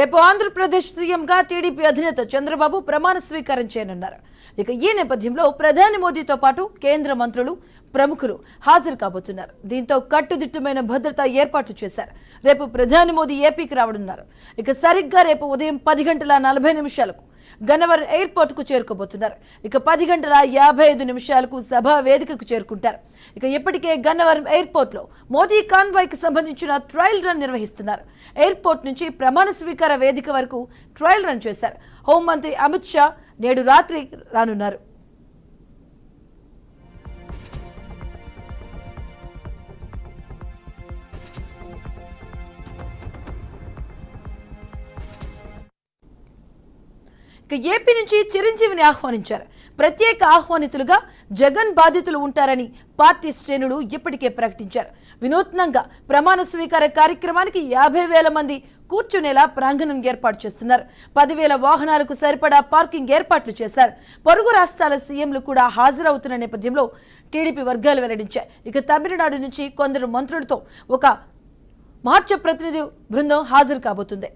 రేపు ఆంధ్రప్రదేశ్ సీఎంగా టీడీపీ అధినేత చంద్రబాబు ప్రమాణ స్వీకారం చేయనున్నారు. ఇక ఈ నేపథ్యంలో ప్రధాని మోదీతో పాటు కేంద్ర మంత్రులు ప్రముఖులు హాజరు కాబోతున్నారు. దీంతో కట్టుదిట్టమైన భద్రత ఏర్పాట్లు చేశారు. రేపు ప్రధాని మోదీ ఏపీకి రావడున్నారు ఇక సరిగ్గా రేపు ఉదయం పది గంటల నలభై నిమిషాలకు గన్నవరం ఎయిర్పోర్ట్కు చేరుకోబోతున్నారు. ఇక పది గంటల యాభై ఐదు నిమిషాలకు సభా వేదికకు చేరుకుంటారు. ఇక ఇప్పటికే గన్నవరం ఎయిర్పోర్ట్లో మోదీ కాన్వాయ్కి సంబంధించిన ట్రయల్ రన్ నిర్వహిస్తున్నారు. ఎయిర్పోర్ట్ నుంచి ప్రమాణ స్వీకార వేదిక వరకు ట్రయల్ రన్ చేశారు. హోంమంత్రి అమిత్ షా నేడు రాత్రి రానున్నారు. ఇక ఏపీ నుంచి చిరంజీవిని ఆహ్వానించారు. ప్రత్యేక ఆహ్వానితులుగా జగన్ బాధితులు ఉంటారని పార్టీ శ్రేణులు ఇప్పటికే ప్రకటించారు. వినూత్నంగా ప్రమాణ స్వీకార కార్యక్రమానికి యాభై వేల మంది కూర్చునేలా ప్రాంగణం ఏర్పాటు చేస్తున్నారు. పదివేల వాహనాలకు సరిపడా పార్కింగ్ ఏర్పాట్లు చేశారు. పొరుగు రాష్ట్రాల సీఎంలు కూడా హాజరవుతున్న నేపథ్యంలో టీడీపీ వర్గాలు వెల్లడించాయి. ఇక తమిళనాడు నుంచి కొందరు మంత్రులతో ఒక మార్చ ప్రతినిధి బృందం హాజరు కాబోతుంది.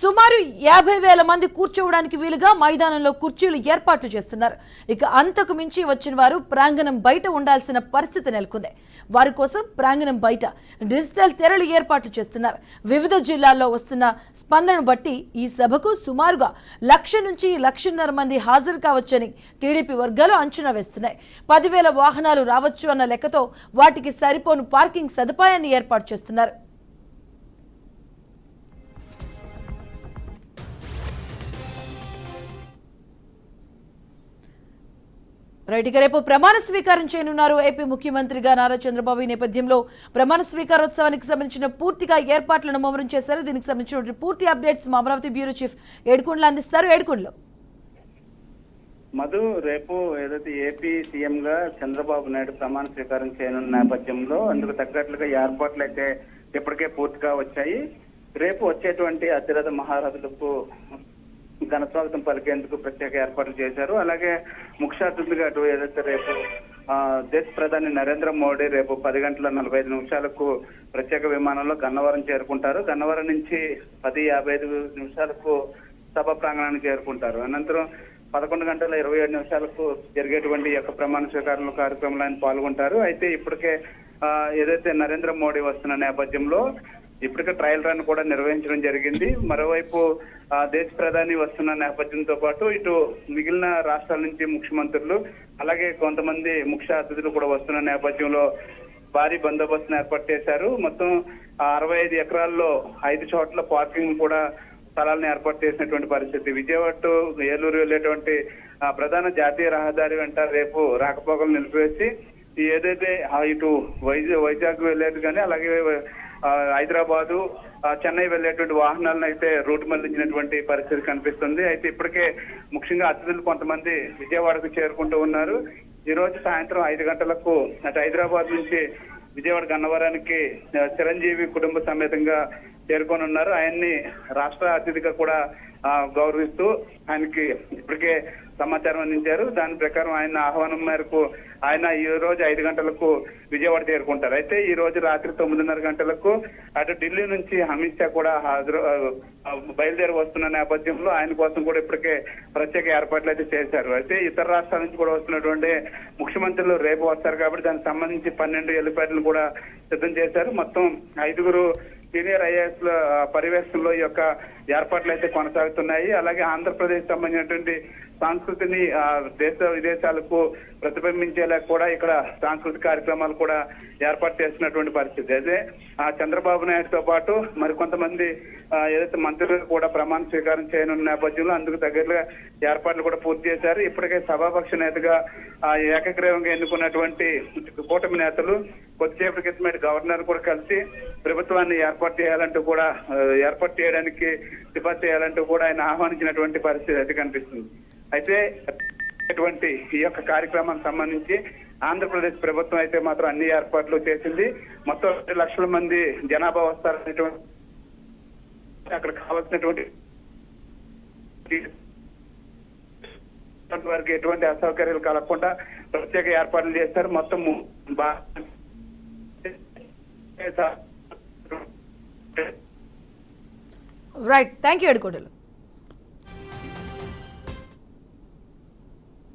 సుమారు యాభై వేల మంది కూర్చోవడానికి వీలుగా మైదానంలో కుర్చీలు ఏర్పాట్లు చేస్తున్నారు. ఇక అంతకు మించి వచ్చిన వారు ప్రాంగణం బయట ఉండాల్సిన పరిస్థితి నెలకొంది. వారి కోసం ప్రాంగణం బయట డిజిటల్ తెరలు ఏర్పాట్లు చేస్తున్నారు. వివిధ జిల్లాల్లో వస్తున్న స్పందన బట్టి ఈ సభకు సుమారుగా లక్ష నుంచి లక్షన్నర మంది హాజరు కావచ్చని టీడీపీ వర్గాలు అంచనా వేస్తున్నాయి. పదివేల వాహనాలు రావచ్చు అన్న లెక్కతో వాటికి సరిపోను పార్కింగ్ సదుపాయాన్ని ఏర్పాటు చేస్తున్నారు. రైట్ ఇక రేపు ప్రమాణ స్వీకారం చేయనున్నారు ఏపీ ముఖ్యమంత్రిగా నారా చంద్రబాబు ఈ నేపథ్యంలో ప్రమాణ స్వీకారోత్సవానికి సంబంధించిన పూర్తిగా ఏర్పాట్లను ముమ్మరం చేశారు. దీనికి సంబంధించిన పూర్తి అప్డేట్స్ మా అమరావతి బ్యూరో చీఫ్ ఏడుకొండలు అందిస్తారు. ఏడుకుండ్లు. మధు రేపు ఏదైతే ఏపీ సీఎం గా చంద్రబాబు నాయుడు ప్రమాణ స్వీకారం చేయనున్న నేపథ్యంలో అందుకు తగ్గట్లుగా ఏర్పాట్లు అయితే ఇప్పటికే పూర్తిగా వచ్చాయి. రేపు వచ్చేటువంటి అతిరథ మహారథులకు ఘన స్వాగతం పలికేందుకు ప్రత్యేక ఏర్పాట్లు చేశారు. అలాగే ముఖ్య అతిథిగా అటు ఏదైతే రేపు దేశ ప్రధాని నరేంద్ర మోడీ రేపు పది గంటల నలభై ఐదు నిమిషాలకు ప్రత్యేక విమానంలో గన్నవరం చేరుకుంటారు. గన్నవరం నుంచి పది యాభై ఐదు నిమిషాలకు సభ ప్రాంగణానికి చేరుకుంటారు. అనంతరం పదకొండు గంటల ఇరవై ఏడు నిమిషాలకు జరిగేటువంటి యొక్క ప్రమాణ స్వీకారం కార్యక్రమంలో ఆయన పాల్గొంటారు. అయితే ఇప్పటికే ఏదైతే నరేంద్ర మోడీ వస్తున్న నేపథ్యంలో ఇప్పటికే ట్రయల్ రన్ కూడా నిర్వహించడం జరిగింది. మరోవైపు ఆ, దేశ ప్రధాని వస్తున్న నేపథ్యంతో పాటు ఇటు మిగిలిన రాష్ట్రాల నుంచి ముఖ్యమంత్రులు అలాగే కొంతమంది ముఖ్య అతిథులు కూడా వస్తున్న నేపథ్యంలో భారీ బందోబస్తును ఏర్పాటు చేశారు. మొత్తం అరవై ఐదు ఎకరాల్లో ఐదు చోట్ల పార్కింగ్ కూడా స్థలాలను ఏర్పాటు చేసినటువంటి పరిస్థితి. విజయవాడ టు ఏలూరు వెళ్ళేటువంటి ప్రధాన జాతీయ రహదారి వెంట రేపు రాకపోకలు నిలిపివేసి ఏదైతే ఇటు వైజాగ్ వైజాగ్ వెళ్ళేది కానీ అలాగే హైదరాబాదు చెన్నై వెళ్ళేటువంటి వాహనాలను అయితే రూట్ మళ్ళించినటువంటి పరిస్థితి కనిపిస్తుంది. అయితే ఇప్పటికే ముఖ్యంగా అతిథులు కొంతమంది విజయవాడకు చేరుకుంటూ ఉన్నారు. ఈ రోజు సాయంత్రం ఐదు గంటలకు అటు హైదరాబాద్ నుంచి విజయవాడ గన్నవరానికి చిరంజీవి కుటుంబ సమేతంగా చేరుకోనున్నారు ఆయన్ని రాష్ట్ర అతిథిగా కూడా గౌరవిస్తూ ఆయనకి ఇప్పటికే సమాచారం అందించారు. దాని ప్రకారం ఆయన ఆహ్వానం మేరకు ఆయన ఈ రోజు ఐదు గంటలకు విజయవాడ చేరుకుంటారు. అయితే ఈ రోజు రాత్రి తొమ్మిదిన్నర గంటలకు అటు ఢిల్లీ నుంచి అమిత్ షా కూడా హాజరు బయలుదేరి వస్తున్న నేపథ్యంలో ఆయన కోసం కూడా ఇప్పటికే ప్రత్యేక ఏర్పాట్లు అయితే చేశారు. అయితే ఇతర రాష్ట్రాల నుంచి కూడా వస్తున్నటువంటి ముఖ్యమంత్రులు రేపు వస్తారు కాబట్టి దానికి సంబంధించి పన్నెండు ఎలిపేటలు కూడా సిద్ధం చేశారు. మొత్తం ఐదుగురు సీనియర్ ఐఏఎస్ పర్యవేక్షణలో ఈ యొక్క ఏర్పాట్లు అయితే కొనసాగుతున్నాయి. అలాగే ఆంధ్రప్రదేశ్ సంబంధించినటువంటి సంస్కృతిని దేశ విదేశాలకు ప్రతిబింబించేలా కూడా ఇక్కడ సాంస్కృతిక కార్యక్రమాలు కూడా ఏర్పాటు చేస్తున్నటువంటి పరిస్థితి. అయితే ఆ చంద్రబాబు నాయుడుతో పాటు మరికొంతమంది ఏదైతే మంత్రులు కూడా ప్రమాణ స్వీకారం చేయనున్న నేపథ్యంలో అందుకు దగ్గరగా ఏర్పాట్లు కూడా పూర్తి చేశారు. ఇప్పటికే సభాపక్ష నేతగా ఏకగ్రీవంగా ఎన్నుకున్నటువంటి కూటమి నేతలు కొద్దిసేపటి క్రితమే గవర్నర్ కూడా కలిసి ప్రభుత్వాన్ని ఏర్పాటు చేయాలంటూ కూడా ఏర్పాటు చేయడానికి సిఫార్సు చేయాలంటూ కూడా ఆయన ఆహ్వానించినటువంటి పరిస్థితి అయితే కనిపిస్తుంది. అయితే అటువంటి ఈ యొక్క కార్యక్రమానికి సంబంధించి ఆంధ్రప్రదేశ్ ప్రభుత్వం అయితే మాత్రం అన్ని ఏర్పాట్లు చేసింది. మొత్తం రెండు లక్షల మంది జనాభా వస్తారనేటువంటి అక్కడ కావాల్సినటువంటి వారికి ఎటువంటి అసౌకర్యాలు కలగకుండా ప్రత్యేక ఏర్పాట్లు చేస్తారు. మొత్తం రైట్ థ్యాంక్ యూ ఎడుకోడలు